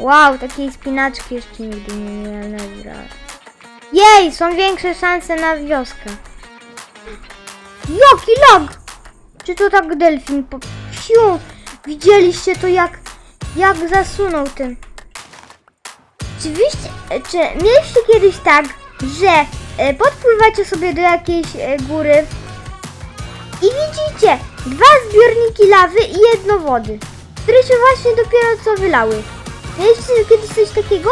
Wow, takiej spinaczki jeszcze nigdy nie miałem grach. Jej, są większe szanse na wioskę. Jaki lag! Czy to tak delfin po... Widzieliście to jak... Jak zasunął tym. Oczywiście, czy mieliście kiedyś tak, że e, podpływacie sobie do jakiejś e, góry i widzicie dwa zbiorniki lawy i jedno wody, które się właśnie dopiero co wylały. Mieliście kiedyś coś takiego?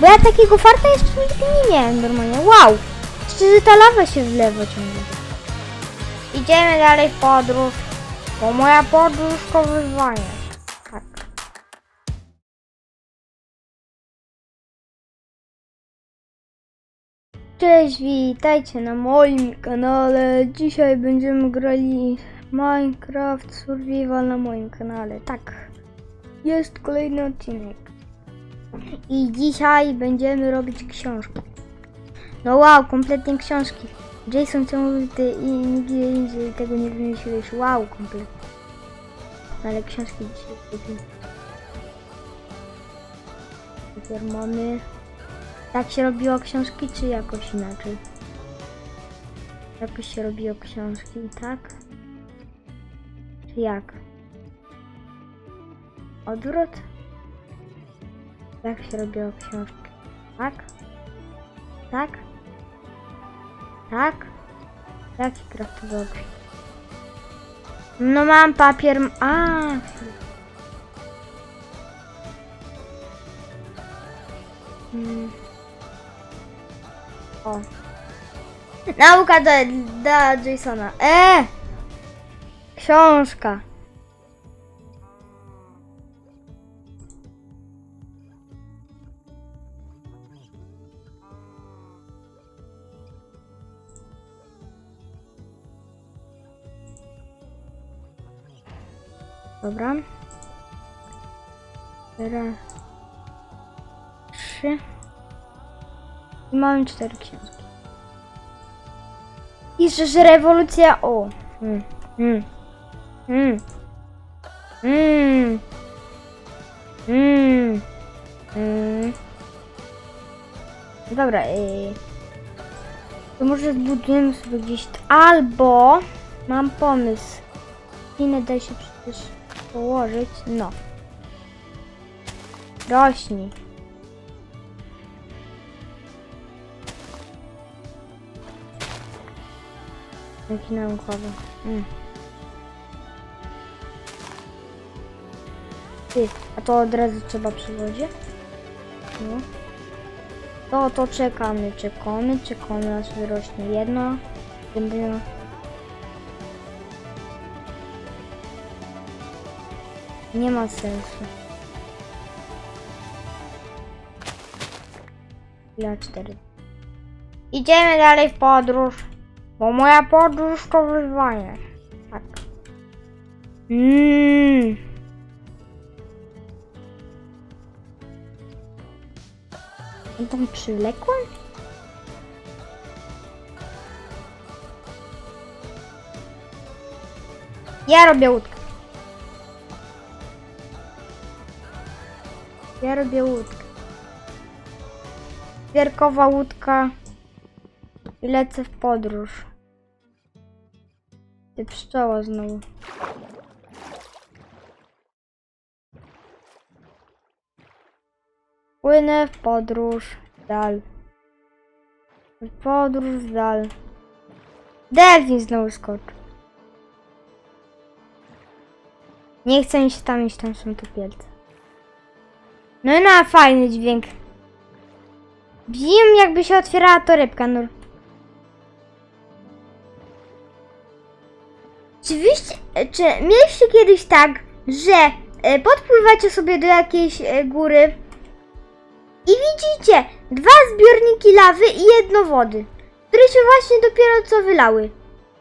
Bo ja takiego farta jeszcze nigdy nie miałem normalnie. Wow! Jeszcze, że ta lawa się wlewa ciągle. Idziemy dalej w podróż, bo moja podróż wyzwanie. Tak. Cześć, witajcie na moim kanale. Dzisiaj będziemy grali Minecraft Survival na moim kanale. Tak, jest kolejny odcinek. I dzisiaj będziemy robić książki. No wow, kompletnie książki. Jason, czemu ty i nigdzie indziej tego nie wymyśliłeś? Wow, kompletnie. No Ale książki dzisiaj. Najpierw mamy... Tak się robiło książki, czy jakoś inaczej? Jakoś się robiło książki, tak? Czy jak? Odwrót? Jak się robiło książki? Tak? Tak? Tak? Jaki książki? No mam papier... A, Hmm. O. Nauka do, do Jasona. E! Książka. Dobra. Teraz trzy. I mamy cztery książki. I że rewolucja. O! Mm, mm, mm, mm, mm, mm. Dobra, yy. to może zbudujemy sobie gdzieś. Albo mam pomysł. Inne da się przecież położyć. No. Rośnij. Jaki naukowy. Mm. Ty, a to od razu trzeba przy wodzie? No. To, to czekamy, czekamy, czekamy aż wyrośnie jedno. Będziemy... Nie ma sensu. Ja cztery. Idziemy dalej w podróż. Bo moja podróż to wyzwanie. Tak. Mmm. On tam? Ja robię łódkę. Ja robię łódkę. Wierkowa łódka. I lecę w podróż. Ty pszczoła znowu. Płynę w podróż w dal. W podróż w dal. Delfin znowu skoczył. Nie chcę mi się tam iść, tam są topielce. No i na fajny dźwięk. Wiem jakby się otwierała torebka, no. Oczywiście, czy mieliście kiedyś tak, że e, podpływacie sobie do jakiejś e, góry i widzicie dwa zbiorniki lawy i jedno wody, które się właśnie dopiero co wylały.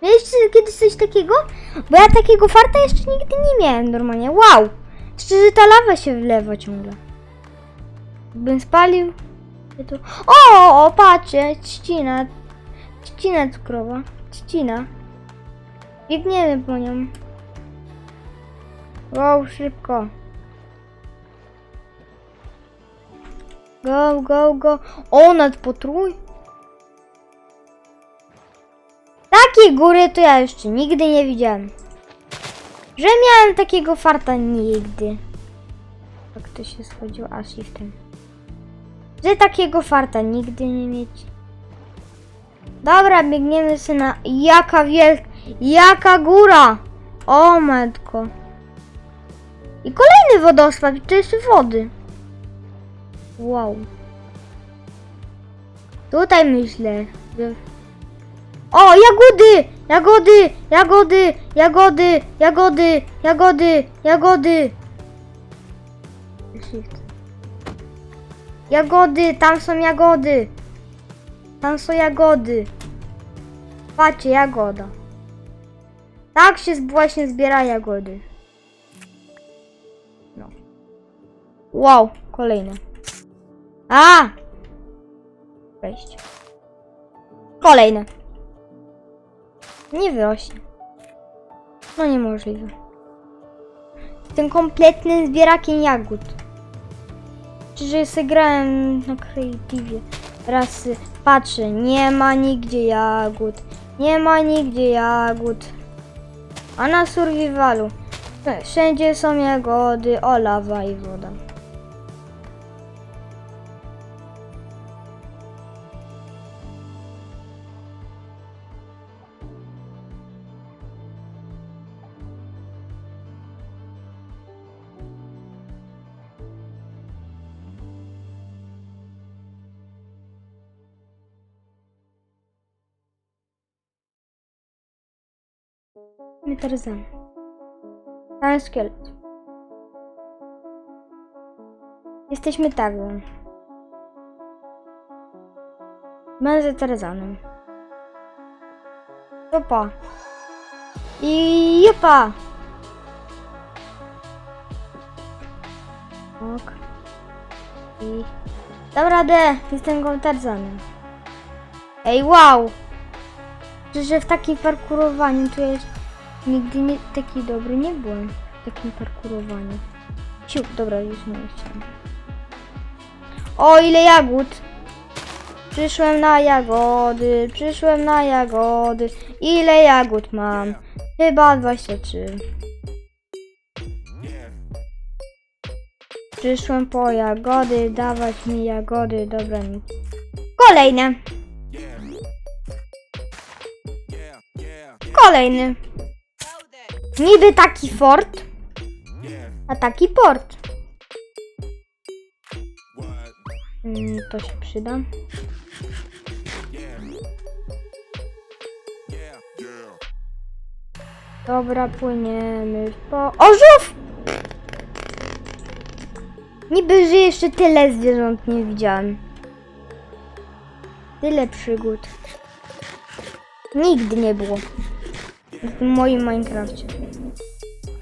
Mieliście kiedyś coś takiego? Bo ja takiego farta jeszcze nigdy nie miałem normalnie. Wow! Jeszcze, że ta lawa się wlewa ciągle. Bym spalił. Tu... O, o, patrzcie, trzcina. Trzcina cukrowa. Trzcina. Biegniemy po nią. Wow, szybko. Go, go, go. O, nad potrój. Takiej góry to ja jeszcze nigdy nie widziałem. Że miałem takiego farta nigdy. Jak to się schodziło? A, shiftem. Że takiego farta nigdy nie mieć. Dobra, biegniemy na... Jaka wielka... Jaka góra! O matko. I kolejny wodospad, to jest wody. Wow. Tutaj myślę, że... O, jagody! Jagody! Jagody! Jagody! Jagody! Jagody! Jagody! Jagody! Tam są jagody! Tam są jagody! Patrzcie, jagoda. Tak się właśnie zbiera jagody. No. Wow, kolejne. A! Wejść. Kolejne. Nie wyrośnie. No niemożliwe. Jestem kompletnym zbierakiem jagód. Czyż sobie grałem na creative. Raz patrzę, nie ma nigdzie jagód. Nie ma nigdzie jagód. A na survivalu wszędzie są jagody, o lawa i woda. My Tarzan. Jest szkielet. Jesteśmy Tarzan. Będę Tarzanem. Jupa. I jupa. Ok. I... Dam radę. Jestem go Tarzanem. Ej, wow. Że w takim parkurowaniu to jest nigdy nie taki dobry nie byłem w takim parkurowaniu. Siu, dobra, już nie chciałem. O, ile jagód! Przyszłem na jagody, przyszłem na jagody. Ile jagód mam? Chyba 23. Przyszłem po jagody, dawać mi jagody, dobra mi. Kolejne. Kolejny. Niby taki fort, a taki port. Mm, to się przyda. Dobra, płyniemy po... Ożów! Niby, że jeszcze tyle zwierząt nie widziałem. Tyle przygód. Nigdy nie było. W moim Minecrafcie.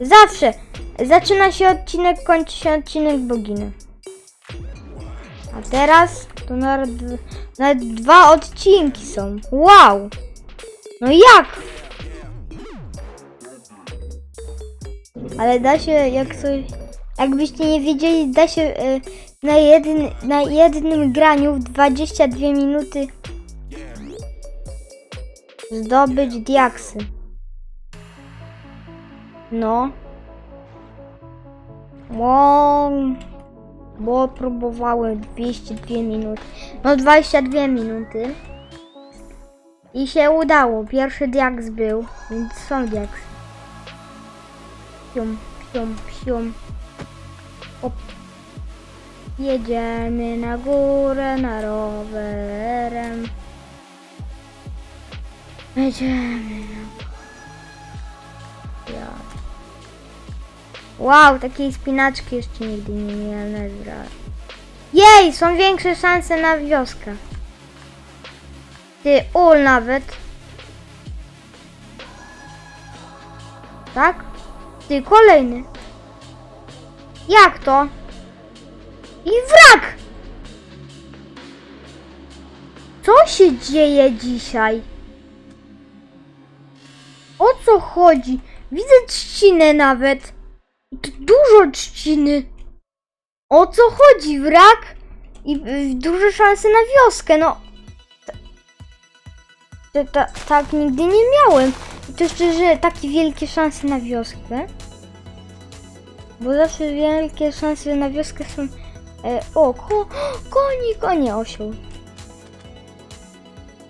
Zawsze! Zaczyna się odcinek, kończy się odcinek boginy. A teraz to nawet, nawet dwa odcinki są. Wow! No jak? Ale da się, jak coś... Jakbyście nie wiedzieli, da się e, na, jedyn, na jednym graniu w 22 minuty zdobyć diaksy. No. Bo, bo próbowałem 202 minuty. No 22 minuty. I się udało. Pierwszy diaks był, więc są diaksy. Pium, pium, pium. Op. Jedziemy na górę na rowerem. Jedziemy Wow, takiej spinaczki jeszcze nigdy nie miałem zra- Jej, są większe szanse na wioskę. Ty, ul nawet. Tak? Ty, kolejny. Jak to? I wrak! Co się dzieje dzisiaj? O co chodzi? Widzę trzcinę nawet. Dużo trzciny. O co chodzi, wrak? i y, duże szanse na wioskę, no. Ta, ta, tak nigdy nie miałem. I to szczerze, takie wielkie szanse na wioskę. Bo zawsze wielkie szanse na wioskę są... E, o, ko, koni, konie, osioł.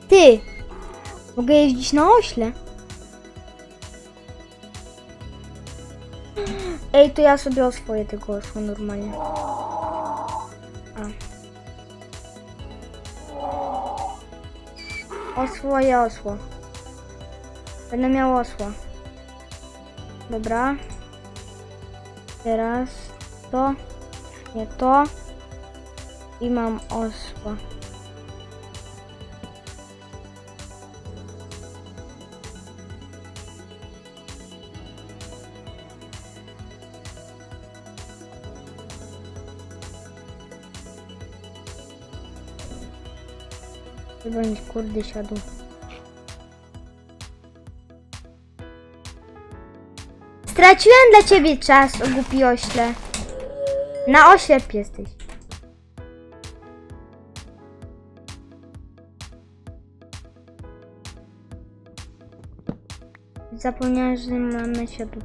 Ty! Mogę jeździć na ośle. Ej, to ja sobie oswoję tego osła normalnie. A. Oswoję osła. Będę miał osła. Dobra. Teraz to, nie to. I mam osła. Chyba mi kurde siadł. Straciłem dla ciebie czas, o głupi ośle. Na oślep jesteś. Zapomniałem, że mamy siodło.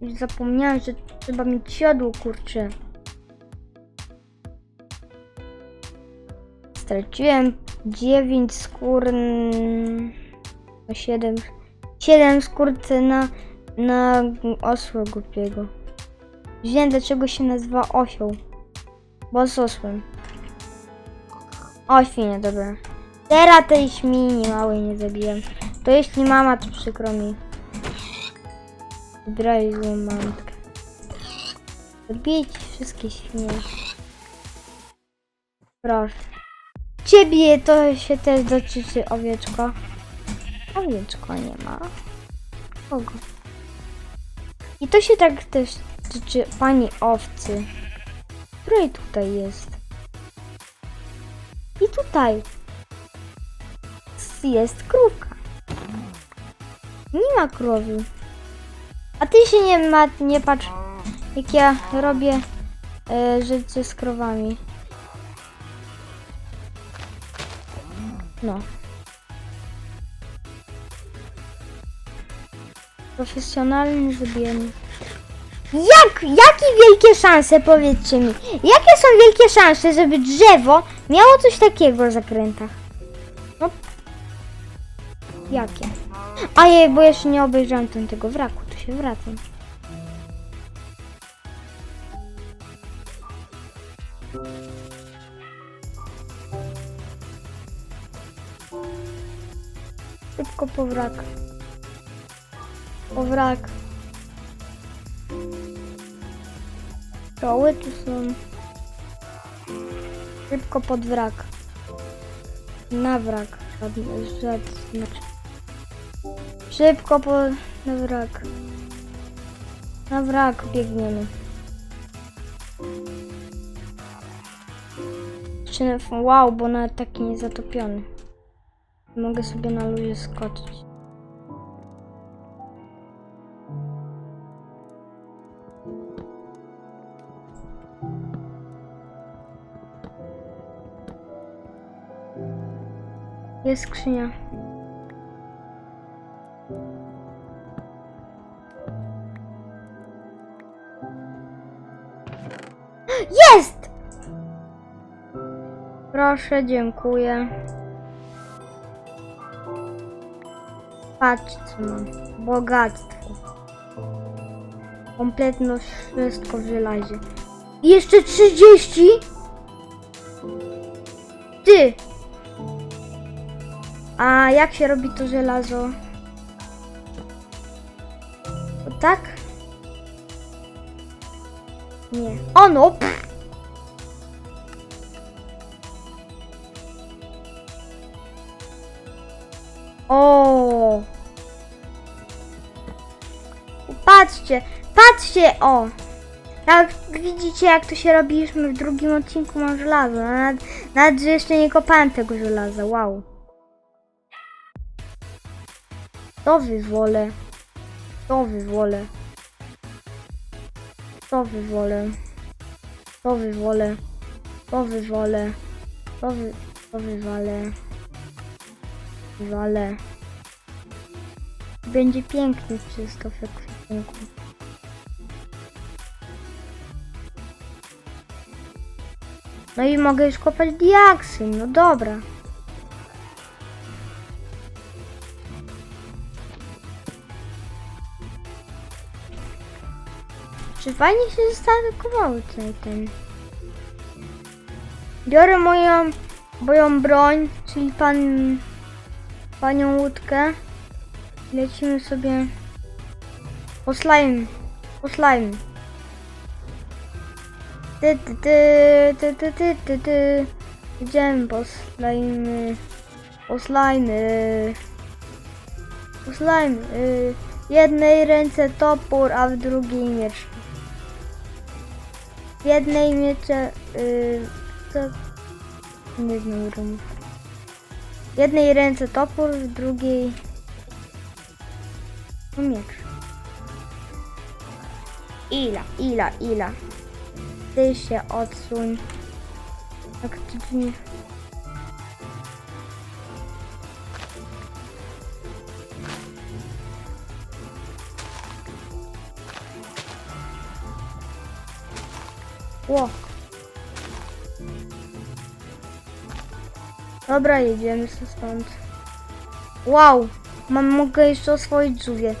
Już zapomniałem, że trzeba mieć siodło, kurczę. Straciłem 9 skór. mm, 7. 7 skór na, na osła głupiego. Wiem dlaczego się nazywa osioł. Bo z osłem. O świnie, dobra. Teraz tej świni małej nie zabiłem. To jeśli mama, to przykro mi. Zbieraj złą matkę. Zabijcie wszystkie świnie. Proszę. Ciebie to się też dotyczy owieczko. Owieczko nie ma. Kogo? I to się tak też tyczy pani owcy. Której tutaj jest? I tutaj jest krówka. Nie ma krowy. A ty się nie ma, nie patrz, jak ja robię e, rzeczy z krowami. No. Profesjonalny zabijanie. Jak, jakie wielkie szanse, powiedzcie mi, jakie są wielkie szanse, żeby drzewo miało coś takiego w zakrętach? No. Jakie? A je, bo jeszcze nie obejrzałem tego wraku, to się wracam. Szybko po wrak. Po wrak. Czoły tu są. Szybko pod wrak. Na wrak. Żadny, żadny, znaczy. Szybko po na wrak. Na wrak biegniemy. Wow, bo nawet taki niezatopiony. Mogę sobie na luzie skoczyć. Jest skrzynia. Jest! Proszę, dziękuję. Patrz co mam. Bogactwo. Kompletno wszystko w żelazie. I jeszcze 30? Ty! A jak się robi to żelazo? O tak? Nie. Ono! Pff. Patrzcie, patrzcie, o! Jak widzicie, jak to się robi, już w drugim odcinku mam żelazo. Nawet, nawet że jeszcze nie kopałem tego żelaza, wow. To wyzwolę. To wyzwolę. To wywolę. To wywolę. To wywolę. To, wy, to wywalę. Wywalę. Będzie pięknie czysto w ekwipunku. No i mogę już kopać diaksy, no dobra. Czy fajnie się zaatakowały tutaj ten. Biorę moją, moją broń, czyli pan, panią łódkę. Lecimy sobie po slime, po slime. Ty, ty, ty, ty, ty, ty, ty. Idziemy po slime, po slime, po slime. y, W jednej ręce topór, a w drugiej miecz. W jednej miecze, y? Nie znam rymów. W jednej ręce topór, w drugiej no miecz. Ila, ila, ila. Ty się odsuń. Jak ty drzwi. Ło. Dobra, jedziemy stąd. Wow, mam, mogę jeszcze oswoić żółwie.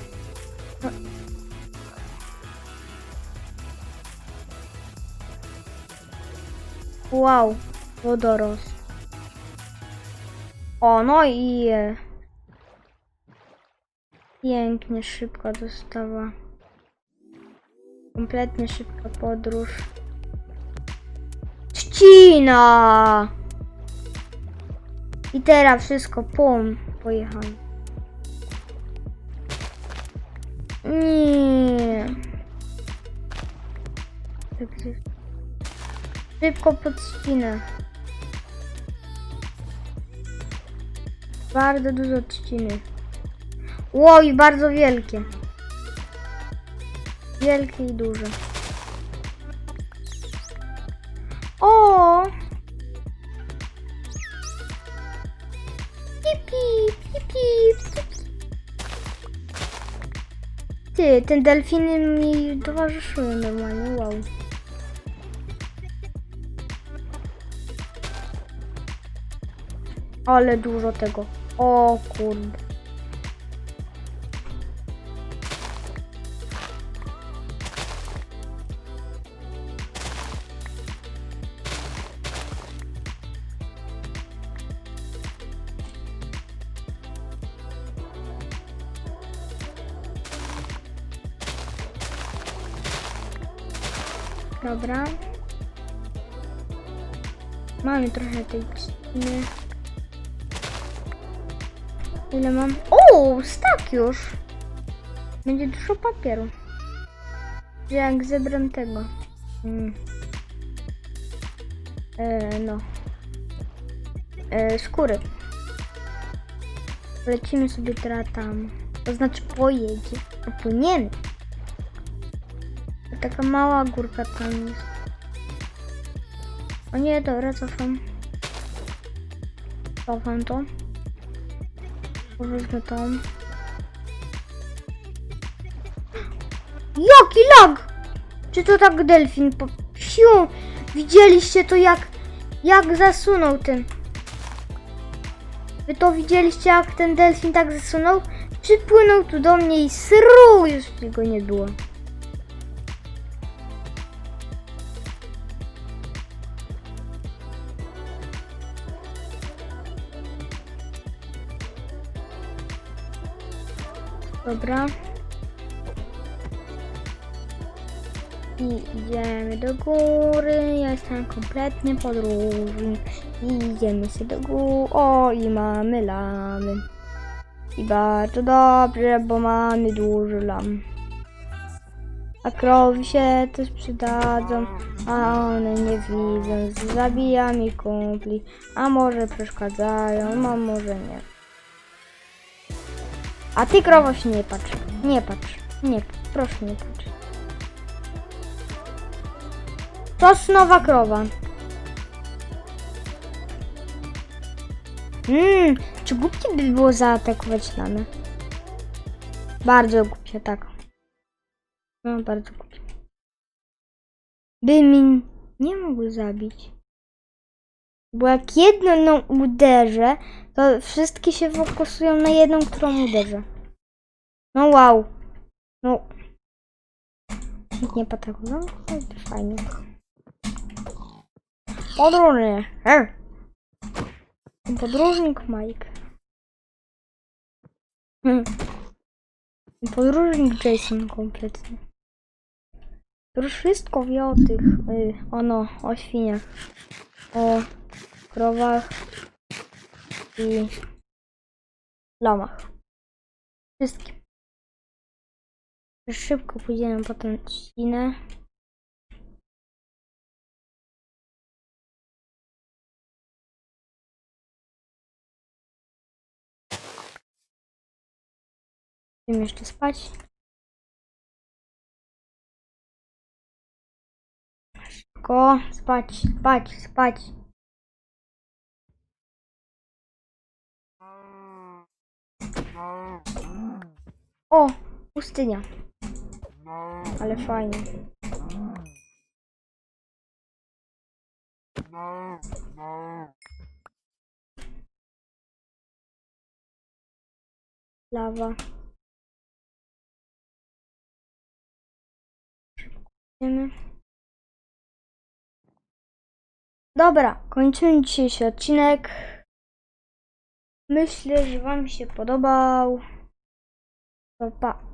Wow, wodoros. O, no i pięknie, szybka dostawa. Kompletnie szybka podróż. Trzcina! I teraz wszystko, pum, pojechali. Nie. Tak gdzieś. Szybko pod ścinę. Bardzo dużo trzciny. Oj, bardzo wielkie. Wielkie i duże. O! Pip, pip, pip, pip, pip. Ty, ten delfiny mi towarzyszyły normalnie, wow. Ale dużo tego. O kurde. Dobra. Mamy trochę tej. Ile mam? O, stak już. Będzie dużo papieru. Jak zebram tego. Mm. E, no. E, skóry. Lecimy sobie teraz tam. To znaczy pojedzie. Popłyniemy. Taka mała górka tam jest. O nie, dobra, cofam. Cofam to. Wezmę tą. Jaki lag! Czy to tak delfin po... Siu! Widzieliście to jak... Jak zasunął ten... Wy to widzieliście jak ten delfin tak zasunął? Przypłynął tu do mnie i sru! Już go nie było. Dobra. I idziemy do góry. Ja jestem kompletnie podróżny. I idziemy się do góry. O, i mamy lamy. I bardzo dobrze, bo mamy dużo lam. A krowy się też przydadzą, a one nie widzą. Zabija mi kumpli, a może przeszkadzają, a może nie. A ty krowo się nie patrz. Nie patrz. Nie, proszę nie patrz. Sosnowa krowa. Mmm, czy głupie by było zaatakować nami? Bardzo głupie, tak. No, bardzo głupie. By mi nie mógł zabić. Bo jak jedną uderzę, to wszystkie się fokusują na jedną, którą uderzę. No wow. No. Nikt nie potrafił. No, fajnie. Podróżny. Podróżnik Mike. Hmm. Podróżnik Jason kompletnie. To już wszystko wie o tych, y, ono, o świniach, o krowach i lamach. Wszystkim. Szybko pójdziemy po tę. Będziemy jeszcze spać. Szybko, spać, spać, spać. O, pustynia. Ale fajnie. Lawa. Dobra, kończymy dzisiejszy odcinek. Myślę, że Wam się podobał. To pa.